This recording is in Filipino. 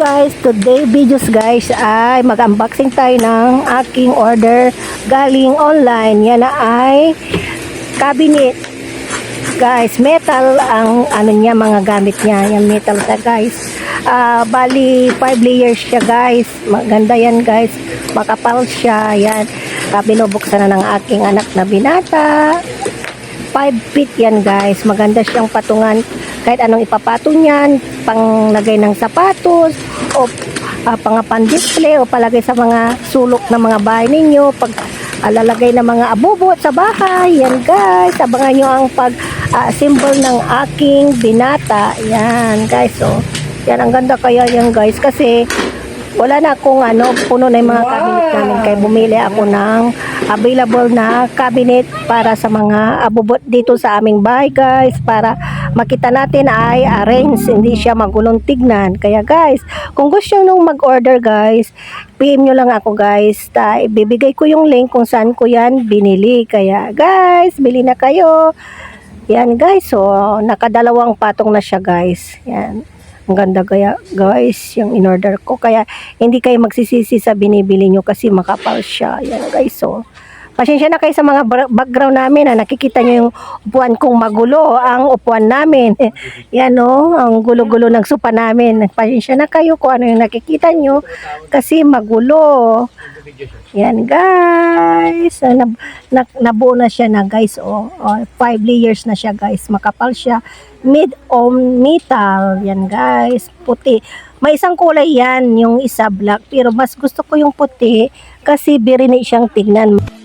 guys, today videos guys ay mag-unboxing tayo ng aking order galing online. Yan na ay cabinet. Guys, metal ang ano niya mga gamit niya. Yan metal siya guys. Ah, bali 5 layers siya guys. Maganda yan guys. Makapal siya. Yan. Uh, binubuksan na ng aking anak na binata. 5 feet yan guys. Maganda siyang patungan kahit anong ipapatong yan, pang lagay ng sapatos o uh, pang pan-display o palagay sa mga sulok ng mga bahay ninyo pag alalagay ng mga abubot sa bahay. Yan guys, abangan nyo ang pag uh, symbol ng aking binata. Yan guys, oh. Yan, ang ganda kaya yan guys kasi wala na akong ano, puno na yung mga cabinet namin. Kaya bumili ako ng available na cabinet para sa mga abubot dito sa aming bahay guys. Para makita natin ay arrange hindi siya magulong tignan. Kaya guys kung gusto nyo nung mag-order guys PM nyo lang ako guys. Ta ibibigay ko yung link kung saan ko yan binili. Kaya guys bili na kayo. Yan guys so nakadalawang patong na siya guys. Yan ang ganda kaya guys yung in-order ko. Kaya hindi kayo magsisisi sa binibili nyo kasi makapal siya. Yan guys so Pasensya na kayo sa mga background namin na nakikita nyo yung upuan kong magulo ang upuan namin. Yan o, ang gulo-gulo ng sopa namin. Pasensya na kayo kung ano yung nakikita nyo kasi magulo. Yan guys. Ah, Nab, na, nabuo na siya na guys. Oh, oh, five layers na siya guys. Makapal siya. Mid on metal. Yan guys. Puti. May isang kulay yan, yung isa black. Pero mas gusto ko yung puti kasi birini siyang tignan.